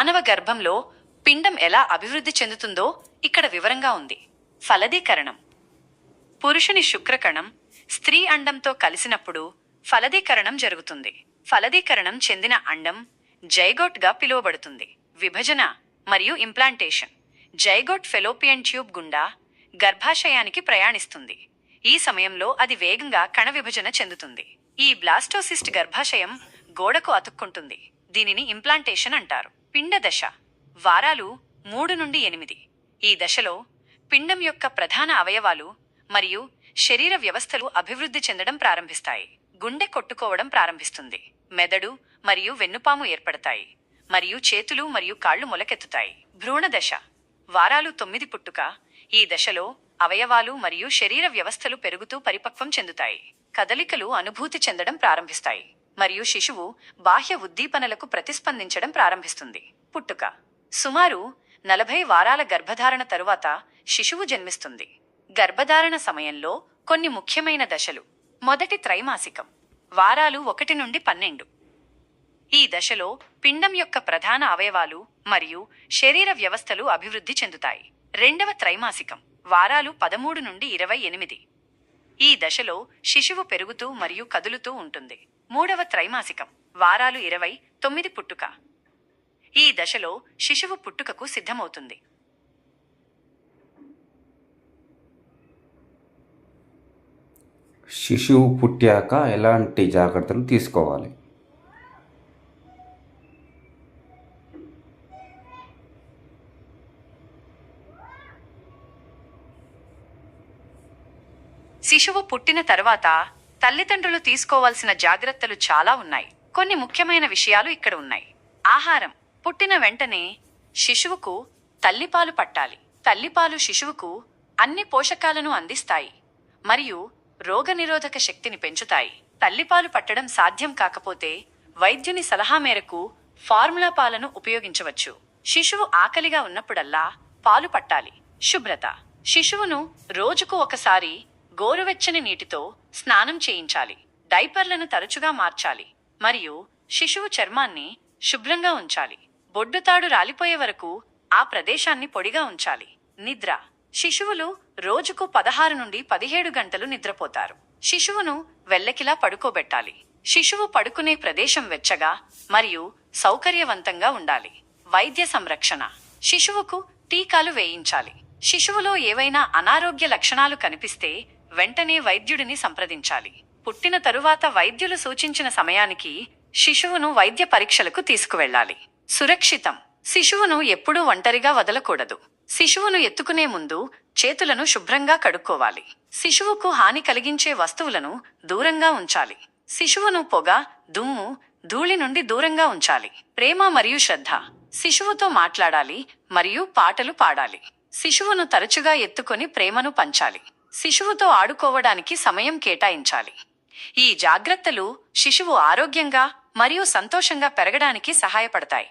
మానవ గర్భంలో పిండం ఎలా అభివృద్ధి చెందుతుందో ఇక్కడ వివరంగా ఉంది. ఫలదీకరణం. పురుషుని శుక్రకణం స్త్రీ అండంతో కలిసినప్పుడు ఫలదీకరణం జరుగుతుంది. ఫలదీకరణం చెందిన అండం జైగోట్గా పిలువబడుతుంది. విభజన మరియు ఇంప్లాంటేషన్. జైగోట్ ఫెలోపియన్ ట్యూబ్ గుండా గర్భాశయానికి ప్రయాణిస్తుంది. ఈ సమయంలో అది వేగంగా కణ విభజన చెందుతుంది. ఈ బ్లాస్టోసిస్ట్ గర్భాశయం గోడకు అతుక్కుంటుంది. దీనిని ఇంప్లాంటేషన్ అంటారు. పిండదశ వారాలు మూడు నుండి ఎనిమిది. ఈ దశలో పిండం యొక్క ప్రధాన అవయవాలు మరియు శరీర వ్యవస్థలు అభివృద్ధి చెందడం ప్రారంభిస్తాయి. గుండె కొట్టుకోవడం ప్రారంభిస్తుంది. మెదడు మరియు వెన్నుపాము ఏర్పడతాయి మరియు చేతులు మరియు కాళ్ళు మొలకెత్తుతాయి. భ్రూణ దశ వారాలు తొమ్మిది పుట్టుక ఈ దశలో అవయవాలు మరియు శరీర వ్యవస్థలు పెరుగుతూ పరిపక్వం చెందుతాయి. కదలికలు అనుభూతి చెందడం ప్రారంభిస్తాయి. మరియు శిశువు బాహ్య ఉద్దీపనలకు ప్రతిస్పందించడం ప్రారంభిస్తుంది. పుట్టుక. సుమారు నలభై వారాల గర్భధారణ తరువాత శిశువు జన్మిస్తుంది. గర్భధారణ సమయంలో కొన్ని ముఖ్యమైన దశలు. మొదటి త్రైమాసికం. వారాలు ఒకటి నుండి పన్నెండు. ఈ దశలో పిండం యొక్క ప్రధాన అవయవాలు మరియు శరీర వ్యవస్థలు అభివృద్ధి చెందుతాయి. రెండవ త్రైమాసికం. వారాలు పదమూడు నుండి ఇరవై ఎనిమిది. ఈ దశలో శిశువు పెరుగుతూ మరియు కదులుతూ ఉంటుంది. మూడవ త్రైమాసికం వారాలు ఇరవై తొమ్మిది పుట్టుక. ఈ దశలో శిశువు పుట్టుకకు సిద్ధమవుతుంది. శిశువు పుట్టాక ఎలాంటి జాగ్రత్తలు తీసుకోవాలి? శిశువు పుట్టిన తర్వాత తల్లిదండ్రులు తీసుకోవాల్సిన జాగ్రత్తలు చాలా ఉన్నాయి. కొన్ని ముఖ్యమైన విషయాలు ఇక్కడ ఉన్నాయి. ఆహారం. పుట్టిన వెంటనే శిశువుకు తల్లిపాలు పట్టాలి. తల్లిపాలు శిశువుకు అన్ని పోషకాలను అందిస్తాయి మరియు రోగనిరోధక శక్తిని పెంచుతాయి. తల్లిపాలు పట్టడం సాధ్యం కాకపోతే వైద్యుని సలహా మేరకు ఫార్ములా పాలను ఉపయోగించవచ్చు. శిశువు ఆకలిగా ఉన్నప్పుడల్లా పాలు పట్టాలి. శుభ్రత. శిశువును రోజుకు ఒకసారి గోరువెచ్చని నీటితో స్నానం చేయించాలి. డైపర్లను తరచుగా మార్చాలి. మరియు శిశువు చర్మాన్ని శుభ్రంగా ఉంచాలి. బొడ్డుతాడు రాలిపోయే వరకు ఆ ప్రదేశాన్ని పొడిగా ఉంచాలి. నిద్ర. శిశువులు రోజుకు పదహారు నుండి పదిహేడు గంటలు నిద్రపోతారు. శిశువును వెల్లకిలా పడుకోబెట్టాలి. శిశువు పడుకునే ప్రదేశం వెచ్చగా మరియు సౌకర్యవంతంగా ఉండాలి. వైద్య సంరక్షణ. శిశువుకు టీకాలు వేయించాలి. శిశువులో ఏవైనా అనారోగ్య లక్షణాలు కనిపిస్తే వెంటనే వైద్యుడిని సంప్రదించాలి. పుట్టిన తరువాత వైద్యులు సూచించిన సమయానికి శిశువును వైద్య పరీక్షలకు తీసుకువెళ్ళాలి. సురక్షితం. శిశువును ఎప్పుడూ ఒంటరిగా వదలకూడదు. శిశువును ఎత్తుకునే ముందు చేతులను శుభ్రంగా కడుక్కోవాలి. శిశువుకు హాని కలిగించే వస్తువులను దూరంగా ఉంచాలి. శిశువును పొగ దుమ్ము ధూళి నుండి దూరంగా ఉంచాలి. ప్రేమ మరియు శ్రద్ధ. శిశువుతో మాట్లాడాలి మరియు పాటలు పాడాలి. శిశువును తరచుగా ఎత్తుకొని ప్రేమను పంచాలి. శిశువుతో ఆడుకోవడానికి సమయం కేటాయించాలి. ఈ జాగ్రత్తలు శిశువు ఆరోగ్యంగా మరియు సంతోషంగా పెరగడానికి సహాయపడతాయి.